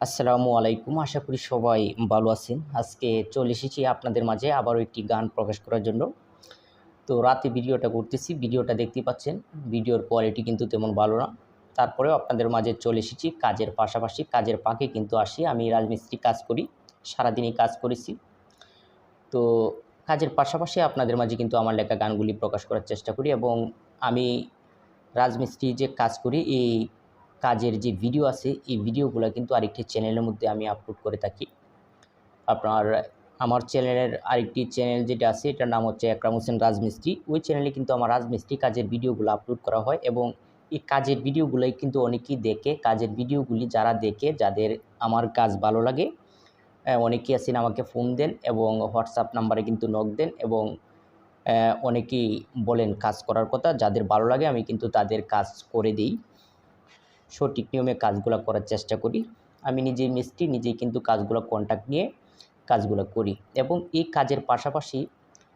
আসসালামু আলাইকুম। আশা করি সবাই ভালো আছেন। আজকে চলে এসেছি আপনাদের মাঝে আবারও একটি গান প্রকাশ করার জন্য। তো রাতে ভিডিওটা করতেছি। ভিডিওটা দেখতে পাচ্ছেন। ভিডিওর কোয়ালিটি কিন্তু তেমন ভালো না। তারপরেও আপনাদের মাঝে চলে এসেছি। কাজের পাশাপাশি কাজের পাকে কিন্তু আসি। আমি রাজমিস্ত্রি কাজ করি। সারাদিনই কাজ করেছি। তো কাজের পাশাপাশি আপনাদের মাঝে কিন্তু আমার লেখা গানগুলি প্রকাশ করার চেষ্টা করি এবং আমি রাজমিস্ত্রি যে কাজ করি, এই কাজের যে ভিডিও আছে, এই ভিডিওগুলো কিন্তু আরেকটি চ্যানেলের মধ্যে আমি আপলোড করে থাকি। আপনার, আমার চ্যানেলের আরেকটি চ্যানেল যেটা আছে, এটার নাম হচ্ছে একরাম হোসেন রাজমিস্ত্রি। ওই চ্যানেলে কিন্তু আমার রাজমিস্ত্রি কাজের ভিডিওগুলো আপলোড করা হয় এবং এই কাজের ভিডিওগুলোই কিন্তু অনেকেই দেখে। কাজের ভিডিওগুলি যারা দেখে, যাদের আমার কাজ ভালো লাগে অনেকেই আছেন আমাকে ফোন দেন এবং হোয়াটসঅ্যাপ নাম্বারে কিন্তু নক দেন এবং অনেকেই বলেন কাজ করার কথা। যাদের ভালো লাগে আমি কিন্তু তাদের কাজ করে দিই। সঠিক নিয়মে কাজগুলো করার চেষ্টা করি। আমি নিজেই মিস্ত্রি, নিজেই কিন্তু কাজগুলো কন্ট্যাক্ট নিয়ে কাজগুলো করি এবং এই কাজের পাশাপাশি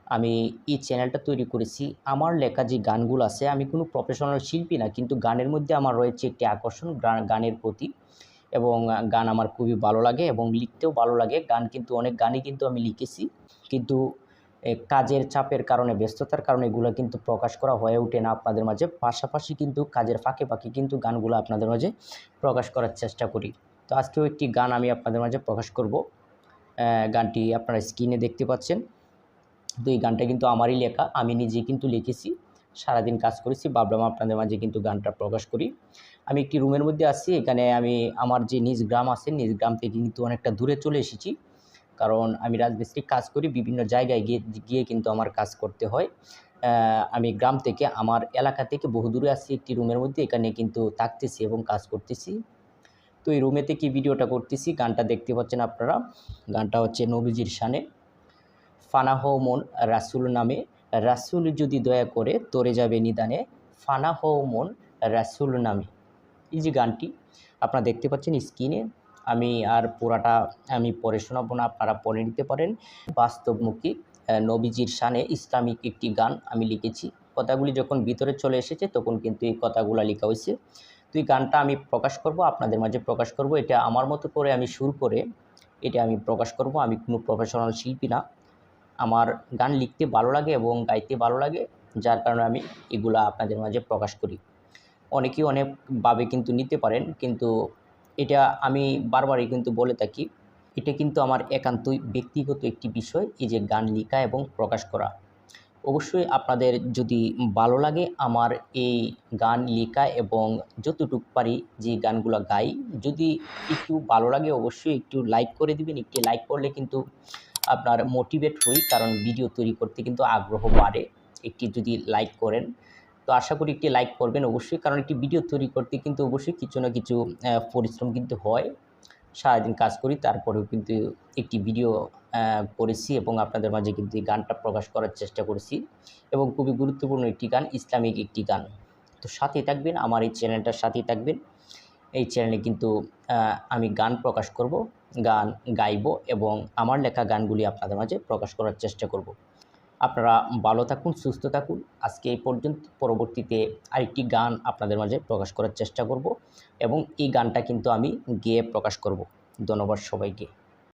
আমি এই চ্যানেলটা তৈরি করেছি। আমার লেখা যে গানগুলো আছে, আমি কোনো প্রফেশনাল শিল্পী না, কিন্তু গানের মধ্যে আমার রয়েছে একটি আকর্ষণ গানের প্রতি এবং গান আমার খুবই ভালো লাগে এবং লিখতেও ভালো লাগে। গান কিন্তু অনেক গানই কিন্তু আমি লিখেছি। কিন্তু কাজের চাপের কারণে, ব্যস্ততার কারণে এগুলো কিন্তু প্রকাশ করা হয়ে ওঠে না আপনাদের মাঝে। পাশাপাশি কিন্তু কাজের ফাঁকে ফাঁকে কিন্তু গানগুলো আপনাদের মাঝে প্রকাশ করার চেষ্টা করি। তো আজকেও একটি গান আমি আপনাদের মাঝে প্রকাশ করব। গানটি আপনারা স্ক্রিনে দেখতে পাচ্ছেন। তো এই গানটা কিন্তু আমারই লেখা, আমি নিজে কিন্তু লিখেছি, সারাদিন কাজ করেছি, ভাবলাম আপনাদের মাঝে কিন্তু গানটা প্রকাশ করি। আমি একটি রুমের মধ্যে আছি, এখানে আমি আমার যে নিজ গ্রাম আছে, নিজ গ্রাম থেকে কিন্তু অনেকটা দূরে চলে এসেছি। কারণ আমি রাজমিস্ত্রি কাজ করি, বিভিন্ন জায়গায় গিয়ে গিয়ে কিন্তু আমার কাজ করতে হয়। আমি গ্রাম থেকে, আমার এলাকা থেকে বহু দূরে আছি একটি রুমের মধ্যে, এখানে কিন্তু থাকতেছি এবং কাজ করতেছি। তো এই রুমে থেকে ভিডিওটা করতেছি, গানটা দেখতে পাচ্ছেন আপনারা। গানটা হচ্ছে নবীজির শানে। ফানাহ মন রাসুল নামে। রাসুল যদি দয়া করে, তরে যাবে নিদানে। ফানাহ মন রাসুল নামে। এই যে গানটি, আপনারা দেখতে পাচ্ছেন স্ক্রিনে। আমি আর পুরাটা আমি পড়ে শোনাবো না, আপনারা পড়ে নিতে পারেন। বাস্তবমুখী নবীজির শানে ইসলামিক একটি গান আমি লিখেছি। কথাগুলি যখন ভিতরে চলে এসেছে, তখন কিন্তু এই কথাগুলো লেখা হয়েছে। তো এই গানটা আমি প্রকাশ করব, আপনাদের মাঝে প্রকাশ করব। এটা আমার মতো করে আমি সুর করে এটা আমি প্রকাশ করব। আমি কোনো প্রফেশনাল শিল্পী না। আমার গান লিখতে ভালো লাগে এবং গাইতে ভালো লাগে, যার কারণে আমি এগুলা আপনাদের মাঝে প্রকাশ করি। অনেকেই অনেকভাবে কিন্তু নিতে পারেন, কিন্তু এটা আমি বারবারই কিন্তু বলে থাকি, এটা কিন্তু আমার একান্তই ব্যক্তিগত একটি বিষয়, এই যে গান লেখা এবং প্রকাশ করা। অবশ্যই আপনাদের যদি ভালো লাগে আমার এই গান লেখা এবং যতটুকু পারি যে গানগুলো গাই, যদি একটু ভালো লাগে অবশ্যই একটু লাইক করে দিবেন, একটি লাইক করলে কিন্তু আপনার মোটিভেট হই, কারণ ভিডিও তৈরি করতে কিন্তু আগ্রহ বাড়ে। একটি যদি লাইক করেন তো আশা করি একটি লাইক করবেন অবশ্যই, কারণ একটি ভিডিও তৈরি করতে কিন্তু অবশ্যই কিছু না কিছু পরিশ্রম কিন্তু হয়। সারাদিন কাজ করি, তারপরেও কিন্তু একটি ভিডিও করেছি এবং আপনাদের মাঝে কিন্তু এই গানটা প্রকাশ করার চেষ্টা করেছি এবং খুবই গুরুত্বপূর্ণ একটি গান, ইসলামিক একটি গান। তো সাথে থাকবেন, আমার এই চ্যানেলটার সাথেই থাকবেন। এই চ্যানেলে কিন্তু আমি গান প্রকাশ করব, গান গাইবো এবং আমার লেখা গানগুলি আপনাদের মাঝে প্রকাশ করার চেষ্টা করব। আপনারা ভালো থাকুন, সুস্থ থাকুন। আজকে এই পর্যন্ত, পরবর্তীতে আরেকটি গান আপনাদের মাঝে প্রকাশ করার চেষ্টা করব এবং এই গানটা কিন্তু আমি গেয়ে প্রকাশ করব। ধন্যবাদ সবাইকে।